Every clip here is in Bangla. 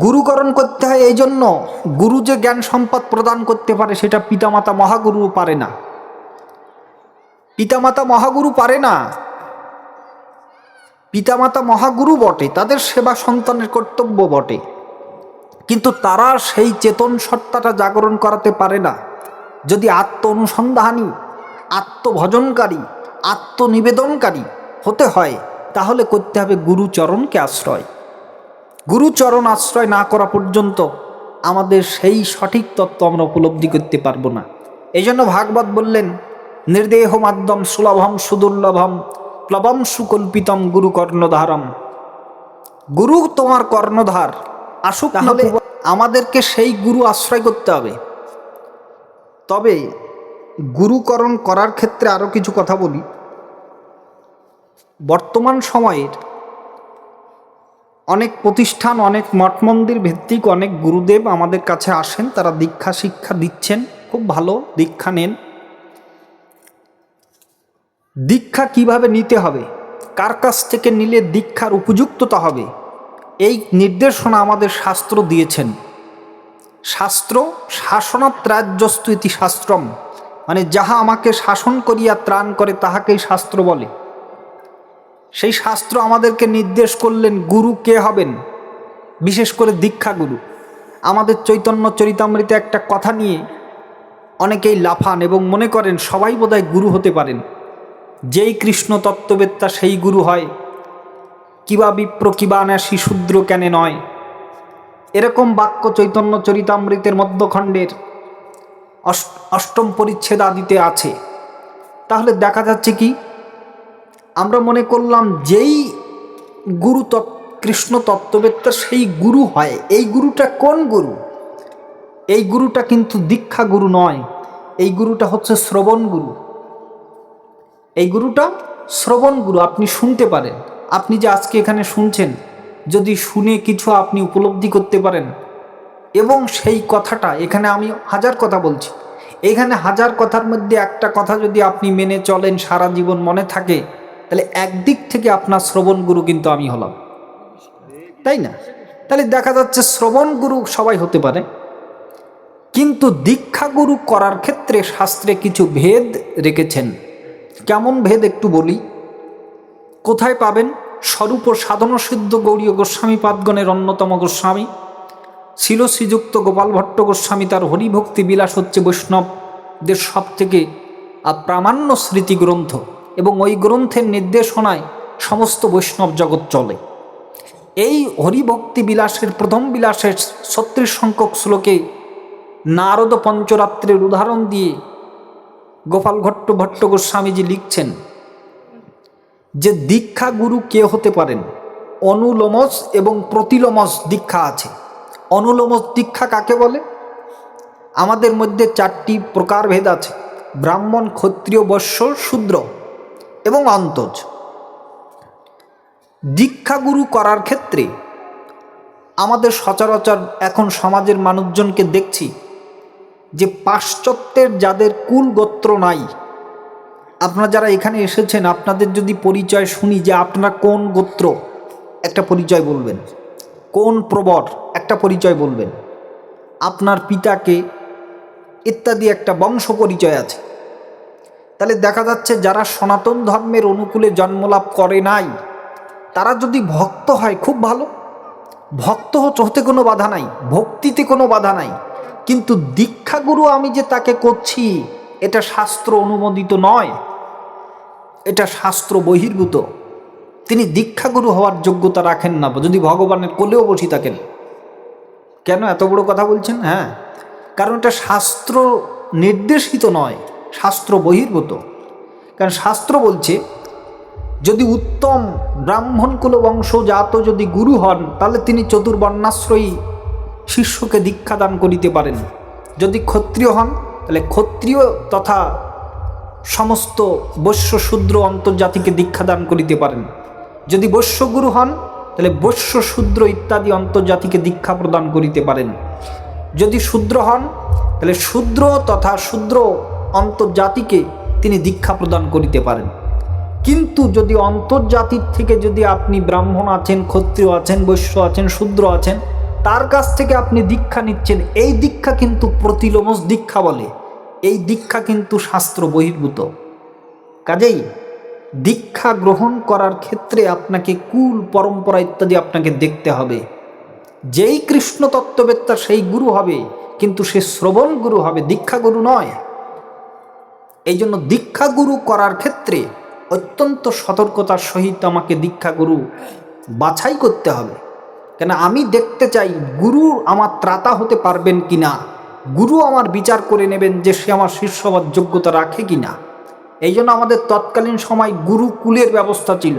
গুরুকরণ করতে হয় এই জন্য গুরু যে জ্ঞান সম্পদ প্রদান করতে পারে, সেটা পিতামাতা মহাগুরু পারে না। পিতামাতা মহাগুরু পারে না। পিতামাতা মহাগুরু বটে, তাদের সেবা সন্তানের কর্তব্য বটে। কিন্তু তারা সেই চেতন সত্তাটা জাগরণ করাতে পারে না। যদি আত্ম অনুসন্ধানী আত্মভজনকারী, আত্মনিবেদনকারী হতে হয়, তাহলে করতে হবে গুরুচরণকে আশ্রয়। গুরুচরণ আশ্রয় না করা পর্যন্ত আমাদের সেই সঠিক তত্ত্ব আমরা উপলব্ধি করতে পারব না। এই জন্য ভাগবত বললেন নির্দেহ মাধ্যম সুলভম সুদুর্লভম প্লবম সুকল্পিতম গুরু কর্ণধারম গুরু তোমার কর্ণধার আসুক তাহলে আমাদেরকে সেই গুরু আশ্রয় করতে হবে। তবে গুরুকরণ করার ক্ষেত্রে আরও কিছু কথা বলি। বর্তমান সময়ের অনেক প্রতিষ্ঠান, অনেক মঠ মন্দির ভিত্তিক অনেক গুরুদেব আমাদের কাছে আসেন, তারা দীক্ষা শিক্ষা দিচ্ছেন। খুব ভালো দীক্ষা নেন। দীক্ষা কীভাবে নিতে হবে? কার কাছ থেকে নিলে দীক্ষার উপযুক্ততা হবে? এই নির্দেশনা আমাদের শাস্ত্র দিয়েছেন। শাস্ত্র শাসনাত্রাজ্যস্তু ইতি শাস্ত্রম। মানে যাহা আমাকে শাসন করিয়া ত্রাণ করে, তাহাকেই শাস্ত্র বলে। সেই শাস্ত্র আমাদেরকে নির্দেশ করলেন, গুরু কে হবেন? বিশেষ করে দীক্ষা গুরু। আমাদের চৈতন্য চরিতামৃতে একটা কথা নিয়ে অনেকেই লাফান এবং মনে করেন সবাই বোধহয় গুরু হতে পারেন। যেই কৃষ্ণ তত্ত্ববেত্তা সেই গুরু হয়। কিবা বিপ্র কিবা ন্যাসী শূদ্র কেনে নয়। এরকম বাক্য চৈতন্য চরিতামৃতের মধ্যখণ্ডের অষ্টম পরিচ্ছেদ আদিতে আছে। তাহলে দেখা যাচ্ছে কি আমরা মনে করলাম যেই গুরু তৎ কৃষ্ণ তত্ত্ববেত্তা সেই গুরু হয়। এই গুরুটা কোন গুরু? এই গুরুটা কিন্তু দীক্ষা গুরু নয়। এই গুরুটা হচ্ছে শ্রবণ গুরু। এই গুরুটা শ্রবণ গুরু, আপনি শুনতে পারেন। আপনি যে আজকে এখানে শুনছেন, যদি শুনে কিছু আপনি উপলব্ধি করতে পারেন। এবং সেই কথাটা, এখানে আমি হাজার কথা বলছি। এখানে হাজার কথার মধ্যে একটা কথা যদি আপনি মেনে চলেন, সারা জীবন মনে থাকে তাহলে একদিক থেকে আপনার শ্রবণ গুরু কিন্তু আমি হলাম। তাই না? তাহলে দেখা যাচ্ছে শ্রবণ গুরু সবাই হতে পারে। কিন্তু দীক্ষা গুরু করার ক্ষেত্রে শাস্ত্রে কিছু ভেদ রেখেছেন। কেমন ভেদ একটু বলি। কোথায় পাবেন? স্বরূপ সাধন সিদ্ধ গৌরীয় গোস্বামী পাদগণের অন্যতম গোস্বামী। ছিল শ্রীযুক্ত গোপাল ভট্ট গোস্বামী তার হরিভক্তি বিলাস হচ্ছে বৈষ্ণবদের সব থেকে প্রামাণ্য স্মৃতি গ্রন্থ এবং ওই গ্রন্থের নির্দেশনায় সমস্ত বৈষ্ণব জগৎ চলে। এই হরিভক্তি বিলাসের প্রথম বিলাসের ছত্রিশ সংখ্যক শ্লোকে নারদ পঞ্চরাত্রের উদাহরণ দিয়ে গোপাল ভট্ট ভট্ট গোস্বামীজি লিখছেন, যে দীক্ষা গুরু কে হতে পারেন? অনুলোমস এবং প্রতিলোমস দীক্ষা আছে। অনুলোমস দীক্ষা কাকে বলে? আমাদের মধ্যে চারটি প্রকারভেদ আছে। ব্রাহ্মণ, ক্ষত্রিয় বৈশ্য শূদ্র। এবং অন্তজ। দীক্ষাগুরু করার ক্ষেত্রে আমাদের সচরাচর এখন সমাজের মানুষজনকে দেখছি যে পাশ্চাত্যের যাদের কুল গোত্র নাই, আপনারা যারা এখানে এসেছেন, আপনাদের যদি পরিচয় শুনি যে আপনারা কোন গোত্র, একটা পরিচয় বলবেন। কোন প্রবর, একটা পরিচয় বলবেন। আপনার পিতাকে ইত্যাদি একটা বংশ পরিচয় আছে। তাহলে দেখা যাচ্ছে যারা সনাতন ধর্মের অনুকূলে জন্মলাভ করে নাই, তারা যদি ভক্ত হয় খুব ভালো। ভক্ত হতে কোনো বাধা নাই, ভক্তিতে কোনো বাধা নাই। কিন্তু দীক্ষাগুরু আমি যে তাকে করছি, এটা শাস্ত্র অনুমোদিত নয়। এটা শাস্ত্র বহির্ভূত। তিনি দীক্ষাগুরু হওয়ার যোগ্যতা রাখেন না, যদি ভগবানের কোলেও বসি থাকেন। কেন? এত বড় কথা বলছেন? হ্যাঁ। কারণ এটা শাস্ত্র নির্দেশিত নয়। শাস্ত্র বহির্ভূত কারণ শাস্ত্র বলছে, যদি উত্তম ব্রাহ্মণ কুল বংশজাত যদি গুরু হন, তাহলে তিনি চতুর্বর্ণাশ্রয়ী শিষ্যকে দীক্ষা দান করিতে পারেন। যদি ক্ষত্রিয় হন, তাহলে ক্ষত্রিয় তথা সমস্ত বৈশ্য শূদ্র অন্তর্জাতিকে দীক্ষা দান করিতে পারেন। যদি বৈশ্য গুরু হন, তাহলে বৈশ্য শূদ্র ইত্যাদি অন্তর্জাতিকে দীক্ষা প্রদান করিতে পারেন। যদি শূদ্র হন, তাহলে শূদ্র তথা শূদ্র অন্তর্জাতিকে তিনি দীক্ষা প্রদান করিতে পারেন। কিন্তু যদি অন্তর্জাতির থেকে যদি আপনি ব্রাহ্মণ আছেন, ক্ষত্রিয় আছেন, বৈশ্য আছেন, শূদ্র আছেন, তার কাছ থেকে আপনি দীক্ষা নিচ্ছেন, এই দীক্ষা কিন্তু প্রতিলোমস দীক্ষা বলে। এই দীক্ষা কিন্তু শাস্ত্র বহির্ভূত। কাজেই দীক্ষা গ্রহণ করার ক্ষেত্রে আপনাকে কুল, পরম্পরা ইত্যাদি আপনাকে দেখতে হবে। যেই কৃষ্ণ তত্ত্ববেত্তা সেই গুরু হবে, কিন্তু সে শ্রবণ গুরু হবে, দীক্ষা গুরু নয়। এই জন্য দীক্ষা গুরু করার ক্ষেত্রে অত্যন্ত সতর্কতার সহিত আমাকে দীক্ষা গুরু বাছাই করতে হবে। কেন আমি দেখতে চাই গুরু আমার ত্রাতা হতে পারবেন কি না গুরু আমার বিচার করে নেবেন যে সে আমার শীর্ষবাদ যোগ্যতা রাখে কি না এই জন্য আমাদের তৎকালীন সময় গুরুকুলের ব্যবস্থা ছিল,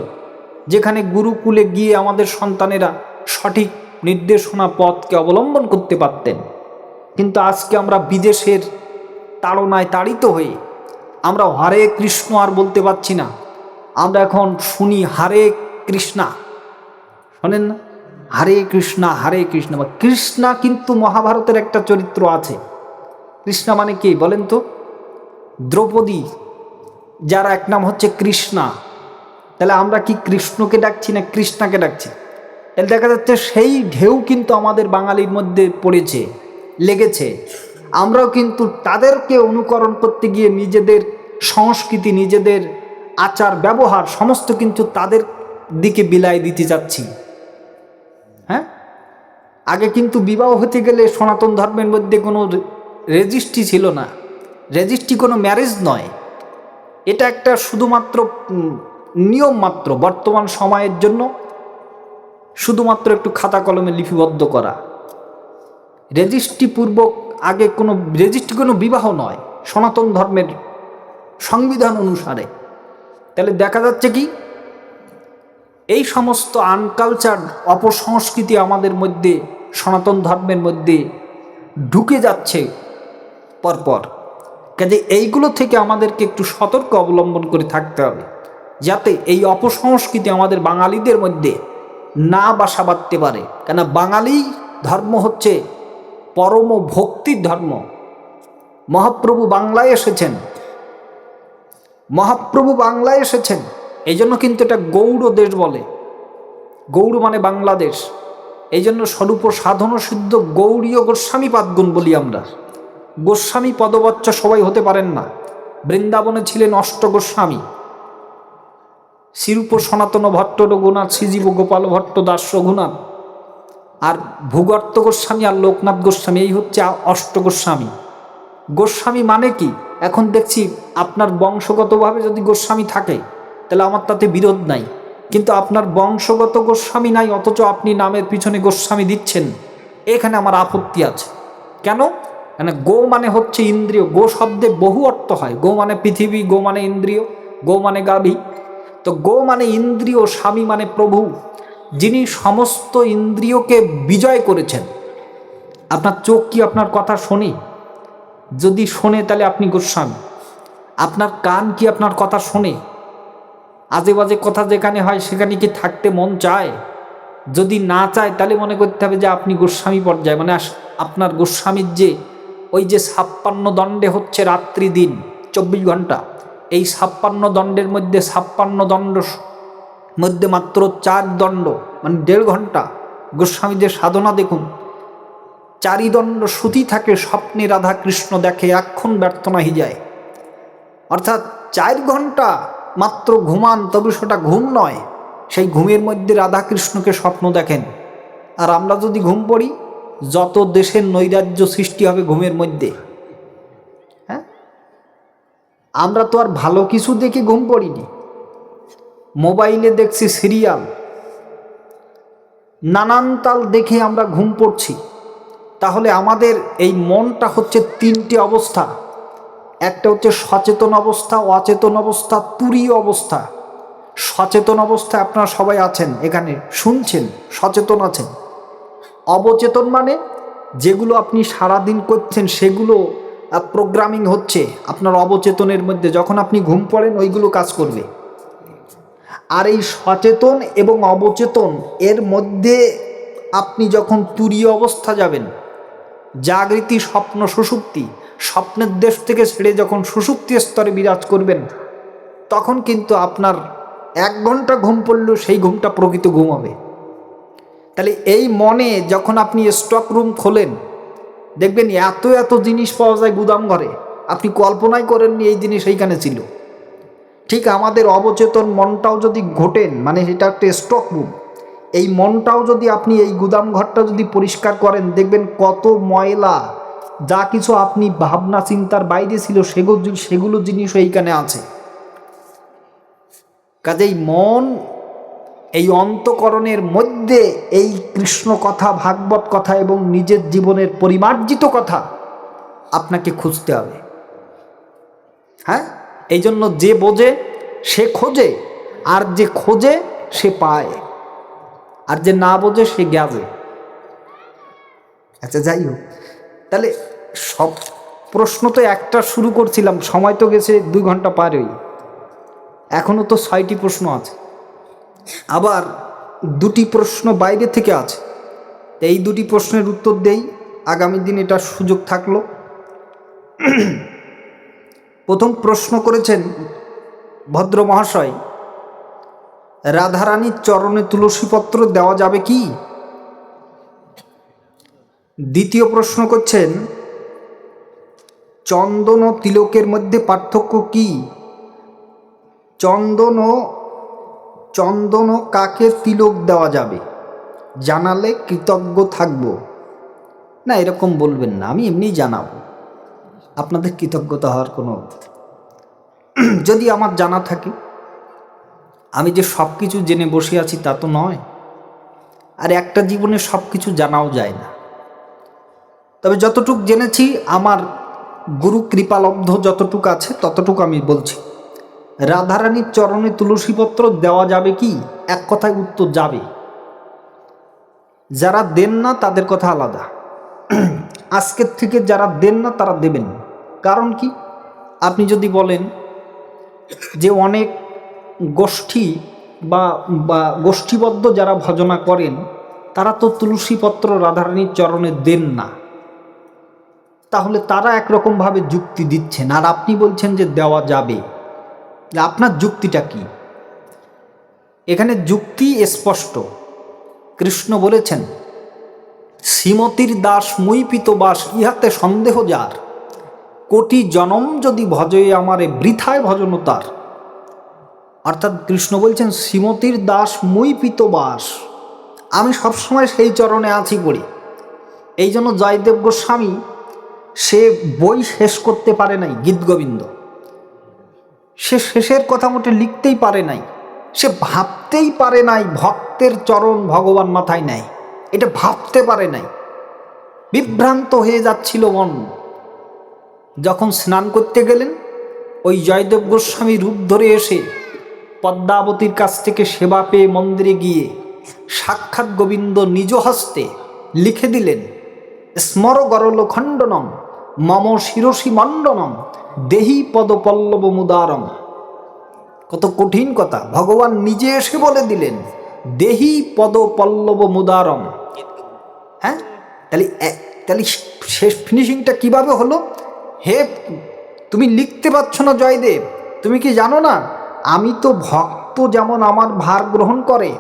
যেখানে গুরুকুলে গিয়ে আমাদের সন্তানেরা সঠিক নির্দেশনা পথকে অবলম্বন করতে পারতেন। কিন্তু আজকে আমরা বিদেশের তাড়নায় তাড়িত হয়ে আমরা হরে কৃষ্ণ আর বলতে পারছি না। আমরা এখন শুনি হরে কৃষ্ণা। শোনেন না? হরে কৃষ্ণা, হরে কৃষ্ণ। বা কৃষ্ণা কিন্তু মহাভারতের একটা চরিত্র আছে। কৃষ্ণা মানে কি বলেন তো? দ্রৌপদী, যার এক নাম হচ্ছে কৃষ্ণা। তাহলে আমরা কি কৃষ্ণকে ডাকছি না কৃষ্ণাকে ডাকছি? তাহলে দেখা যাচ্ছে সেই ঢেউ কিন্তু আমাদের বাঙালির মধ্যে পড়েছে, লেগেছে। আমরাও কিন্তু তাদেরকে অনুকরণ করতে গিয়ে নিজেদের সংস্কৃতি, নিজেদের আচার, ব্যবহার, সমস্ত কিন্তু তাদের দিকে বিলাই দিতে যাচ্ছি। হ্যাঁ? আগে কিন্তু বিবাহ হতে গেলে সনাতন ধর্মের মধ্যে কোনো রেজিস্ট্রি ছিল না। রেজিস্ট্রি কোনো ম্যারেজ নয়। এটা একটা শুধুমাত্র নিয়ম মাত্র বর্তমান সময়ের জন্য শুধুমাত্র একটু খাতা কলমে লিপিবদ্ধ করা। রেজিস্ট্রি পূর্বক আগে কোনো, রেজিস্ট্রি কোনো বিবাহ নয়। সনাতন ধর্মের সংবিধান অনুসারে। তাহলে দেখা যাচ্ছে কি? এই সমস্ত আনকালচার অপসংস্কৃতি আমাদের মধ্যে, সনাতন ধর্মের মধ্যে ঢুকে যাচ্ছে পরপর। কাজে এইগুলো থেকে আমাদেরকে একটু সতর্ক অবলম্বন করে থাকতে হবে, যাতে এই অপসংস্কৃতি আমাদের বাঙালিদের মধ্যে না বাসা বাঁধতে পারে। কেন বাঙালি ধর্ম হচ্ছে পরম ভক্তির ধর্ম। মহাপ্রভু বাংলায় এসেছেন। মহাপ্রভু বাংলায় এসেছেন। এই জন্য কিন্তু এটা গৌড় দেশ বলে। গৌড় মানে বাংলাদেশ। এই জন্য স্বরূপ সাধন সিদ্ধ গৌড়ীয় গোস্বামী পাদগুণ বলি আমরা। গোস্বামী পদবচ্চ সবাই হতে পারেন না। বৃন্দাবনে ছিলেন অষ্ট গোস্বামী। শিরূপ সনাতন ভট্ট রঘুনাথ, শ্রীজীব গোপাল ভট্ট, দাস রঘুনাথ। আর ভূগর্ত গোস্বামী আর লোকনাথ গোস্বামী, এই হচ্ছে অষ্ট গোস্বামী। গোস্বামী মানে কি? এখন দেখছি আপনার বংশগতভাবে যদি গোস্বামী থাকে, তাহলে আমার তাতে বিরোধ নাই। কিন্তু আপনার বংশগত গোস্বামী নাই, অথচ আপনি নামের পিছনে গোস্বামী দিচ্ছেন। এখানে আমার আপত্তি আছে। কেন? মানে গো মানে হচ্ছে ইন্দ্রিয়। গো শব্দে বহু অর্থ হয়। গো মানে পৃথিবী, গো মানে ইন্দ্রিয়, গো মানে গাভী। তো গো মানে ইন্দ্রিয়, স্বামী মানে প্রভু, যিনি সমস্ত ইন্দ্রিয়কে বিজয় করেছেন। আপনার চোখ কি আপনার কথা শোনে? যদি শোনে তাহলে আপনি গোস্বামী। আপনার কান কি আপনার কথা শোনে? আজে বাজে কথা যেখানে হয় সেখানে কি থাকতে মন চায়? যদি না চায় তাহলে মনে করতে হবে যে আপনি গোস্বামী পর্যায়ে। মানে আপনার গোস্বামীর যে ওই যে ছাপ্পান্ন দণ্ডে হচ্ছে রাত্রি দিন, চব্বিশ ঘণ্টা। এই ছাপ্পান্ন দণ্ডের মধ্যে ছাপ্পান্ন দণ্ড মধ্যে মাত্র চার দণ্ড মানে দেড় ঘণ্টা। গোস্বামীদের সাধনা দেখুন। চারিদণ্ড শ্রুতি থাকে স্বপ্নে রাধা কৃষ্ণ দেখে এক্ষণ ব্যর্থ নাহি যায়। অর্থাৎ চার ঘণ্টা মাত্র ঘুমান, তবে সেটা ঘুম নয়। সেই ঘুমের মধ্যে রাধাকৃষ্ণকে স্বপ্ন দেখেন। আর আমরা যদি ঘুম পড়ি, যত দেশের নৈরাজ্য সৃষ্টি হবে ঘুমের মধ্যে। হ্যাঁ? আমরা তো আর ভালো কিছু দেখে ঘুম পড়িনি। মোবাইলে দেখছি সিরিয়াল। নানান তাল দেখে আমরা ঘুম পড়ছি। তাহলে আমাদের এই মনটা হচ্ছে তিনটি অবস্থা। একটা হচ্ছে সচেতন অবস্থা, অচেতন অবস্থা তুরীয় অবস্থা। সচেতন অবস্থায় আপনারা সবাই আছেন এখানে, শুনছেন, সচেতন আছেন। অবচেতন মানে যেগুলো আপনি সারাদিন করছেন সেগুলো প্রোগ্রামিং হচ্ছে আপনার অবচেতনের মধ্যে। যখন আপনি ঘুম পড়েন ওইগুলো কাজ করবে। আর এই সচেতন এবং অবচেতন এর মধ্যে আপনি যখন তুরীয় অবস্থা যাবেন জাগৃতি স্বপ্ন সুষুপ্তি স্বপ্নের দেশ থেকে ছেড়ে যখন সুষুপ্তি স্তরে বিরাজ করবেন, তখন কিন্তু আপনার এক ঘণ্টা ঘুম পড়লেও সেই ঘুমটা প্রকৃত ঘুম হবে। তাহলে এই মনে যখন আপনি স্টক রুম খোলেন, দেখবেন এত এত জিনিস পাওয়া যায় গুদাম ঘরে। আপনি কল্পনাই করেননি এই জিনিস এইখানে ছিল। ঠিক আমাদের অবচেতন মনটাও যদি ঘটেন মানে এটা একটা স্টক রুম এই মনটাও যদি আপনি, এই গুদাম ঘরটা যদি পরিষ্কার করেন, দেখবেন কত ময়লা, যা কিছু আপনি ভাবনা চিন্তার বাইরে ছিল, সেগুলো সেগুলো জিনিসও এইখানে আছে। কাজেই মন এই অন্তকরণের মধ্যে এই কৃষ্ণ কথা, ভাগবত কথা এবং নিজের জীবনের পরিমার্জিত কথা আপনাকে খুঁজতে হবে। হ্যাঁ? এই জন্য যে বোঝে, সে খোঁজে, আর যে খোঁজে, সে পায়। আর যে না বোঝে, সে গ্যাজে আচ্ছা যাই হোক। তাহলে সব প্রশ্ন তো একটা শুরু করছিলাম, সময় তো গেছে দুই ঘণ্টা পার হই এখনও তো ছয়টি প্রশ্ন আছে। আবার দুটি প্রশ্ন বাইরে থেকে আছে। এই দুটি প্রশ্নের উত্তর দেই, আগামী দিন এটার সুযোগ থাকল। প্রথম প্রশ্ন করেছেন ভদ্র মহাশয় রাধারানীর চরণে তুলসীপত্র দেওয়া যাবে কি? দ্বিতীয় প্রশ্ন করছেন, চন্দন ও তিলকের মধ্যে পার্থক্য কি? চন্দন ও চন্দন ও কাকে তিলক দেওয়া যাবে? জানালে কৃতজ্ঞ থাকব। না, এরকম বলবেন না, আমি এমনি জানাব। আপনাদের কৃতজ্ঞতা হওয়ার কোনো যদি আমার জানা থাকে আমি যে সব কিছু জেনে বসে আছি তা তো নয়। আর একটা জীবনে সব কিছু জানাও যায় না। তবে যতটুক জেনেছি, আমার গুরু কৃপালব্ধ যতটুক আছে ততটুকু আমি বলছি। রাধারানীর চরণে তুলসীপত্র দেওয়া যাবে কি? এক কথায় উত্তর যাবে। যারা দেন না, তাদের কথা আলাদা। আজকের থেকে যারা দেন না, তারা দেবেন। কারণ কি? আপনি যদি বলেন যে অনেক গোষ্ঠী বা বা গোষ্ঠীবদ্ধ যারা ভজনা করেন, তারা তো তুলসীপত্র রাধারানীর চরণে দেন না। তাহলে তারা একরকমভাবে যুক্তি দিচ্ছেন। আর আপনি বলছেন যে দেওয়া যাবে। আপনার যুক্তিটা কি? এখানে যুক্তি স্পষ্ট। কৃষ্ণ বলেছেন, শ্রীমতীর দাস মুইপিত বাস, ইহাতে সন্দেহ যার। কোটি জনম যদি ভজে আমারে বৃথায় ভজন তার অর্থাৎ কৃষ্ণ বলছেন, শ্রীমতীর দাস মুইপিত বাস। আমি সবসময় সেই চরণে আছি পড়ি এই জন্য জয়দেব গোস্বামী সে বই শেষ করতে পারে নাই, গীত গোবিন্দ। সে শেষের কথা মোটে লিখতেই পারে নাই। সে ভাবতেই পারে নাই, ভক্তের চরণ ভগবান মাথায় নেয় এটা ভাবতে পারে নাই। বিভ্রান্ত হয়ে যাচ্ছিল মন। যখন স্নান করতে গেলেন, ওই জয়দেব গোস্বামী রূপ ধরে এসে পদ্মাবতীর কাছ থেকে সেবা পেয়ে মন্দিরে গিয়ে সাক্ষাৎ গোবিন্দ নিজ হস্তে লিখে দিলেন স্মর গরল খণ্ডনম, মম শিরসী মণ্ডনম, দেহি পদ পল্লব মুদারম কত কঠিন কথা, ভগবান নিজে এসে বলে দিলেন, দেহি পদ পল্লব মুদারম হ্যাঁ? তাহলে তাহলে শেষ ফিনিশিংটা কীভাবে হলো? হে, তুমি লিখতে পারছ না জয়দেব, তুমি কি জানো না? আমি তো ভক্ত যেমন আমার ভার গ্রহণ করে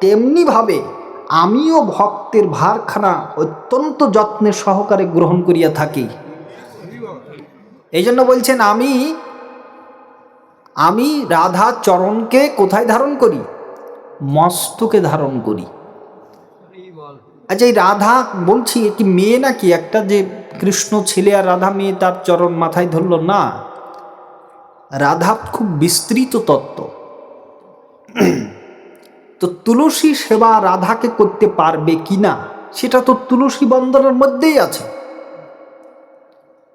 তেমনিভাবে আমিও ভক্তের ভারখানা অত্যন্ত যত্নের সহকারে গ্রহণ করিয়া থাকি। এই জন্য বলছেন, আমি আমি রাধা চরণকে কোথায় ধারণ করি? মস্তকে ধারণ করি। আচ্ছা এই রাধা বলছি, এ কি মেয়ে নাকি? একটা যে কৃষ্ণ ছেলে আর রাধা মেয়ে, তার চরণ মাথায় ধরল না? রাধা খুব বিস্তৃত তত্ত্ব। তো তুলসী সেবা রাধাকে করতে পারবে কি না সেটা তো তুলসী বন্দরের মধ্যেই আছে।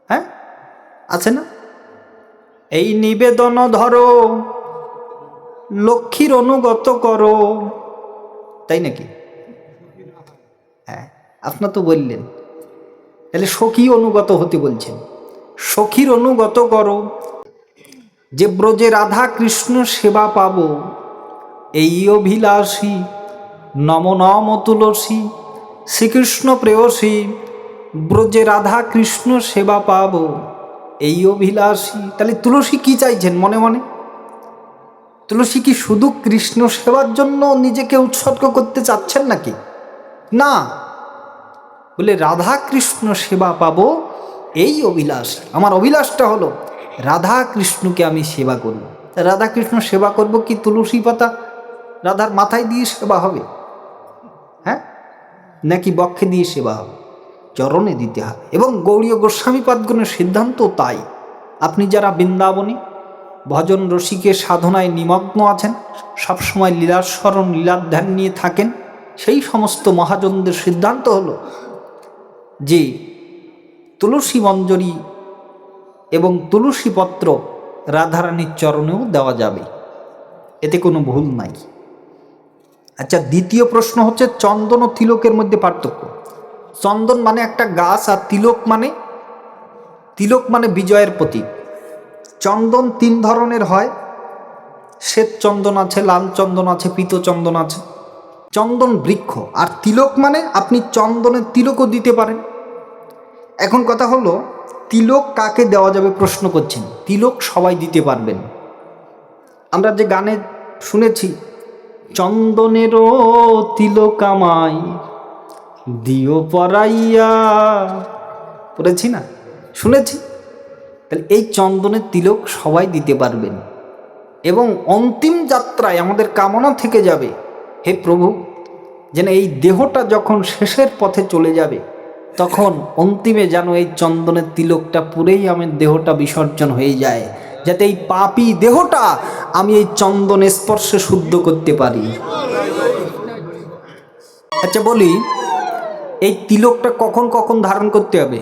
হ্যাঁ? আছে না? এই নিবেদন ধরো, লক্ষ্মীর অনুগত করো। তাই নাকি? হ্যাঁ আপনার তো বললেন। তাহলে সখী অনুগত হতে বলছেন। সখীর অনুগত করো যে ব্রজে রাধা কৃষ্ণ সেবা পাব, এই অভিলাষী, নম নম তুলসী, শ্রীকৃষ্ণ প্রেয়সী, ব্রজে রাধা কৃষ্ণ সেবা পাব, এই অভিলাষী। তাহলে তুলসী কি চাইছেন মনে মনে? তুলসী কি শুধু কৃষ্ণ সেবার জন্য নিজেকে উৎসর্গ করতে চাচ্ছেন নাকি? না। বলে রাধা কৃষ্ণ সেবা পাবো, এই অভিলাষ। আমার অভিলাষটা হলো রাধা কৃষ্ণকে আমি সেবা করব। রাধা কৃষ্ণ সেবা করব কি তুলসী পাতা? রাধার মাথায় দিয়ে সেবা হবে? হ্যাঁ? নাকি বক্ষে দিয়ে সেবা হবে? চরণে দিতে হবে। এবং গৌরীয় গোস্বামী পাদগণের সিদ্ধান্ত তাই। আপনি যারা বৃন্দাবনী, ভজন রসিকের সাধনায় নিমগ্ন আছেন, সবসময় লীলাস্মরণ লীলাধ্যান নিয়ে থাকেন, সেই সমস্ত মহাজনদের সিদ্ধান্ত হলো যে তুলসী মঞ্জরি এবং তুলসী পত্র রাধারানীর চরণেও দেওয়া যাবে। এতে কোনো ভুল নাই। আচ্ছা দ্বিতীয় প্রশ্ন হচ্ছে চন্দন ও তিলকের মধ্যে পার্থক্য। চন্দন মানে একটা গাছ আর তিলক মানে তিলক মানে বিজয়ের প্রতীক। চন্দন তিন ধরনের হয়। শ্বেত চন্দন আছে, লাল চন্দন আছে, পিত চন্দন আছে। চন্দন বৃক্ষ, আর তিলক মানে আপনি চন্দনের তিলকও দিতে পারেন। এখন কথা হলো তিলক কাকে দেওয়া যাবে প্রশ্ন করছেন? তিলক সবাই দিতে পারবেন। আমরা যে গানে শুনেছি, চন্দনেরও তিলক আমায় দিও পরাইয়া। পড়েছি না? শুনেছি। তাহলে এই চন্দনের তিলক সবাই দিতে পারবেন। এবং অন্তিম যাত্রায় আমাদের কামনা থেকে যাবে, হে প্রভু, যেন এই দেহটা যখন শেষের পথে চলে যাবে তখন অন্তিমে যেন এই চন্দনের তিলকটা পুরেই আমার দেহটা বিসর্জন হয়ে যায়, যাতে এই পাপি দেহটা আমি এই চন্দন স্পর্শে শুদ্ধ করতে পারি। আচ্ছা বলি, এই তিলকটা কখন কখন ধারণ করতে হবে?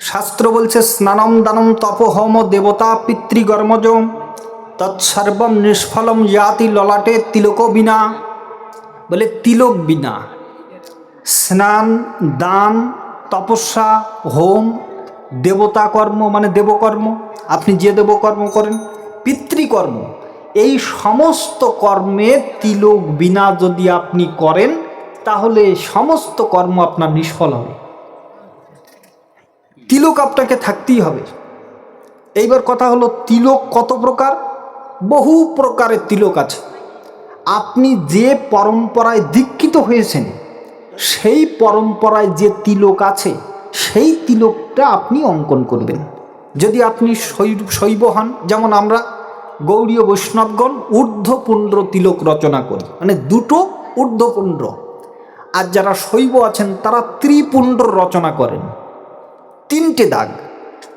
শাস্ত্র বলছে, স্নানম দানম তপহম দেবতা পিতৃগর্মজ, তৎসর্বম নিষ্ফলম জাতি ললাটে তিলক বিনা। বলে তিলক বিনা। স্নান, দান, তপস্যা, হোম দেবতা কর্ম মানে দেবকর্ম, আপনি যে দেবকর্ম করেন, পিতৃকর্ম। এই সমস্ত কর্মে তিলক বিনা যদি আপনি করেন, তাহলে সমস্ত কর্ম আপনার নিষ্ফল হবে। তিলক আপনাকে থাকতেই হবে। এইবার কথা হলো, তিলক কত প্রকার? বহু প্রকারের তিলক আছে। আপনি যে পরম্পরায় দীক্ষিত হয়েছেন সেই পরম্পরায় যে তিলক আছে, সেই তিলকটা আপনি অঙ্কন করবেন। যদি আপনি শৈব হন, যেমন আমরা গৌরীয় বৈষ্ণবগণ ঊর্ধ্বপুণ্ড তিলক রচনা করি মানে দুটো ঊর্ধ্বপুণ্ড আর যারা শৈব আছেন, তারা ত্রিপুণ্ড রচনা করেন। তিনটে দাগ।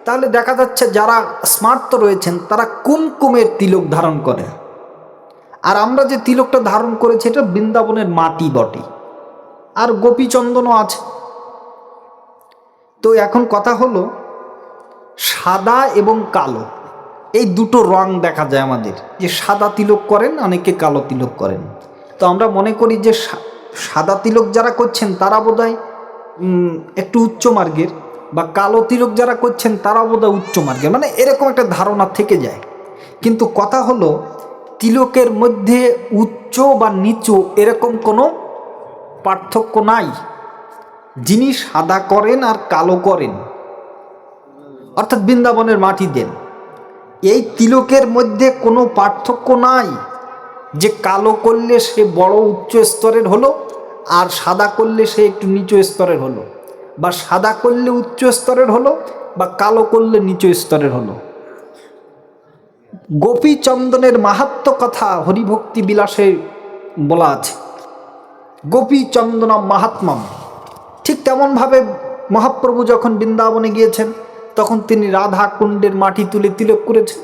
তাহলে দেখা যাচ্ছে যারা স্মার্ট রয়েছেন, তারা কুমকুমের তিলক ধারণ করে। আর আমরা যে তিলকটা ধারণ করেছি, এটা বৃন্দাবনের মাটি বটে। আর গোপীচন্দনও আছে। তো এখন কথা হলো, সাদা এবং কালো, এই দুটো রং দেখা যায় আমাদের। যে সাদা তিলক করেন, অনেকে কালো তিলক করেন। তো আমরা মনে করি যে সাদা তিলক যারা করছেন, তারা বোধহয় একটু উচ্চ মার্গের, বা কালো তিলক যারা করছেন, তারা বোধহয় উচ্চ মার্গের। মানে এরকম একটা ধারণা থেকে যায়। কিন্তু কথা হলো, তিলকের মধ্যে উচ্চ বা নিচু এরকম কোনো পার্থক্য নাই। যিনি সাদা করেন আর কালো করেন, অর্থাৎ বৃন্দাবনের মাটি দেন। এই তিলকের মধ্যে কোনো পার্থক্য নাই যে কালো করলে সে বড় উচ্চ স্তরের হলো আর সাদা করলে সে একটু নিচু স্তরের হলো, বা সাদা করলে উচ্চ স্তরের হলো, বা কালো করলে নিচু স্তরের হলো। গোপীচন্দনের মাহাত্ম কথা হরিভক্তি বিলাসে বলা আছে। গোপী চন্দনম মাহাত্মাম। ঠিক তেমনভাবে মহাপ্রভু যখন বৃন্দাবনে গিয়েছেন, তখন তিনি রাধা কুণ্ডের মাটি তুলে তিলক করেছেন।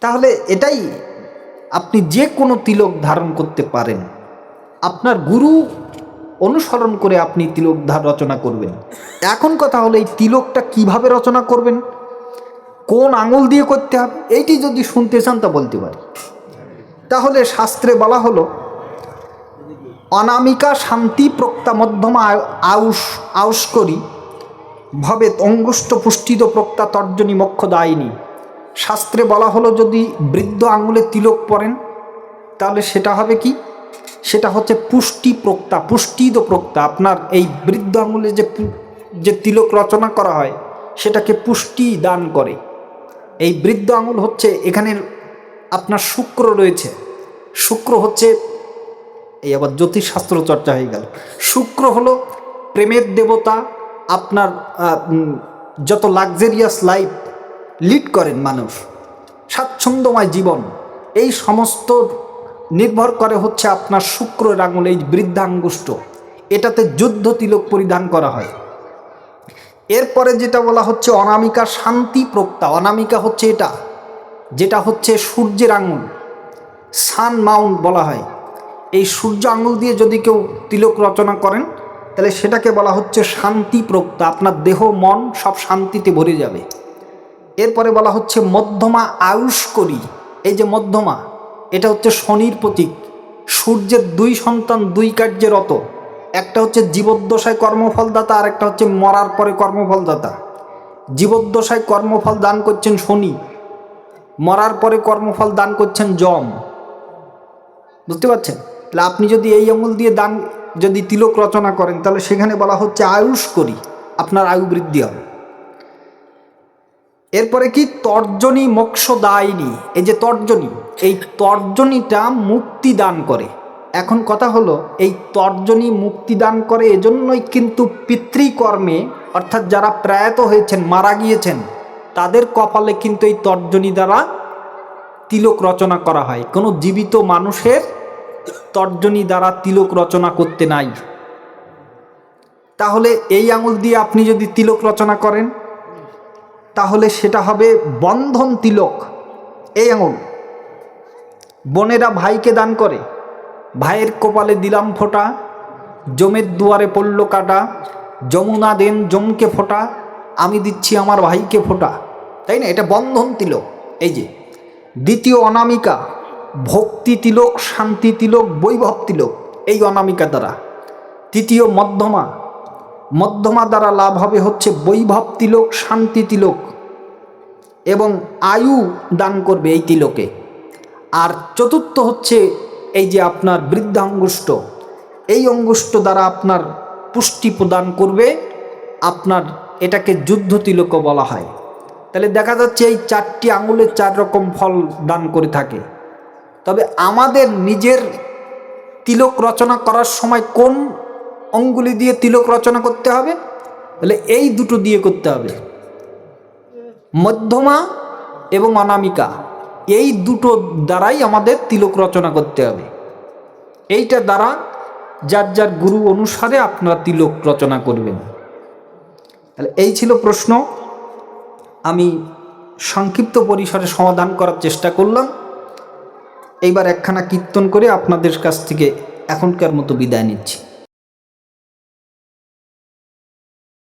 তাহলে এটাই আপনি যে কোনো তিলক ধারণ করতে পারেন। আপনার গুরু অনুসরণ করে আপনি তিলক ধা- রচনা করবেন। এখন কথা হলো এই তিলকটা কীভাবে রচনা করবেন? কোন আঙুল দিয়ে করতে হবে? এইটি যদি শুনতে চান তা বলতে পারি। তাহলে শাস্ত্রে বলা হলো অনামিকা শান্তি প্রক্তা মধ্যম আউস আউস করি ভবে অঙ্গুষ্ঠ পুষ্টিত প্রক্তা তর্জনী মক্ষ দায়নি। শাস্ত্রে বলা হলো, যদি বৃদ্ধ আঙুলে তিলক পরেন, তাহলে সেটা হবে কি? সেটা হচ্ছে পুষ্টি প্রক্তা পুষ্টিদ প্রক্তা। আপনার এই বৃদ্ধ আঙুলে যে যে তিলক রচনা করা হয়, সেটাকে পুষ্টি দান করে। এই বৃদ্ধ আঙুল হচ্ছে, এখানে আপনার শুক্র রয়েছে। শুক্র হচ্ছে এই আবার জ্যোতিষশাস্ত্র চর্চা হয়ে গেল। শুক্র হলো প্রেমের দেবতা, আপনার যত লাক্সারিয়াস লাইফ লিড করেন মানুষ, স্বাচ্ছন্দ্যময় জীবন, এই সমস্ত নির্ভর করে হচ্ছে আপনার শুক্রের আঙুল, এই বৃদ্ধাঙ্গুষ্ট এটাতে যুদ্ধ তিলক পরিধান করা হয়। এরপরে যেটা বলা হচ্ছে অনামিকা শান্তি প্রক্তা। অনামিকা হচ্ছে এটা, যেটা হচ্ছে সূর্যের আঙুল সান মাউন্ট বলা হয়। এই সূর্য আঙুল দিয়ে যদি কেউ তিলক রচনা করেন, তাহলে সেটাকে বলা হচ্ছে শান্তি প্রক্তা আপনার দেহ, মন সব শান্তিতে ভরে যাবে। এরপরে বলা হচ্ছে মধ্যমা আয়ুষ করি। এই যে মধ্যমা, এটা হচ্ছে শনির প্রতীক। সূর্যের দুই সন্তান, দুই কার্যে রত। একটা হচ্ছে জীবদ্দশায় কর্মফলদাতা, আর একটা হচ্ছে মরার পরে কর্মফলদাতা। জীবদ্দশায় কর্মফল দান করছেন শনি, মরার পরে কর্মফল দান করছেন যম। বুঝতে পারছেন? তাহলে আপনি যদি এই আঙুল দিয়ে দান যদি তিলক রচনা করেন, তাহলে সেখানে বলা হচ্ছে আয়ুষ করি, আপনার আয়ু বৃদ্ধি হবে। এরপরে কি? তর্জনী মোক্ষ দায়নি এই যে তর্জনী, এই তর্জনীটা মুক্তি দান করে। এখন কথা হলো, এই তর্জনী মুক্তি দান করে এজন্যই কিন্তু পিতৃকর্মে, অর্থাৎ যারা প্রয়াত হয়েছেন, মারা গিয়েছেন, তাদের কপালে কিন্তু এই তর্জনী দ্বারা তিলক রচনা করা হয়। কোনো জীবিত মানুষের তর্জনী দ্বারা তিলক রচনা করতে নাই। তাহলে এই আঙুল দিয়ে আপনি যদি তিলক রচনা করেন, তাহলে সেটা হবে বন্ধন তিলক। এই আঙুল। বোনেরা ভাইকে দান করে। ভাইয়ের কপালে দিলাম ফোটা, জমের দুয়ারে পড়ল কাটা, যমুনা দেন জমকে ফোটা, আমি দিচ্ছি আমার ভাইকে ফোটা। তাই না? এটা বন্ধন তিলক। এই যে, দ্বিতীয় অনামিকা। ভক্তি তিলক, শান্তি তিলক, বৈভব তিলক, এই অনামিকা দ্বারা। তৃতীয় মধ্যমা। মধ্যমা দ্বারা লাভ হবে হচ্ছে বৈভব তিলক, শান্তি তিলক এবং আয়ু দান করবে এই তিলকে। আর চতুর্থ হচ্ছে এই যে আপনার বৃদ্ধাঙ্গুষ্ট এই অঙ্গুষ্ট দ্বারা আপনার পুষ্টি প্রদান করবে, আপনার এটাকে যুদ্ধ তিলকও বলা হয়। তাহলে দেখা যাচ্ছে এই চারটি আঙুলের চার রকম ফল দান করে থাকে। তবে আমাদের নিজের তিলক রচনা করার সময় কোন অঙ্গুলি দিয়ে তিলক রচনা করতে হবে? তাহলে এই দুটো দিয়ে করতে হবে। মধ্যমা এবং অনামিকা, এই দুটো দ্বারাই আমাদের তিলক রচনা করতে হবে। এইটা দ্বারা যার যার গুরু অনুসারে আপনারা তিলক রচনা করবেন। তাহলে এই ছিল প্রশ্ন। আমি সংক্ষিপ্ত পরিসরে সমাধান করার চেষ্টা করলাম। এইবার একখানা কীর্তন করে আপনাদের কাছ থেকে এখনকার মতো বিদায় নিচ্ছি।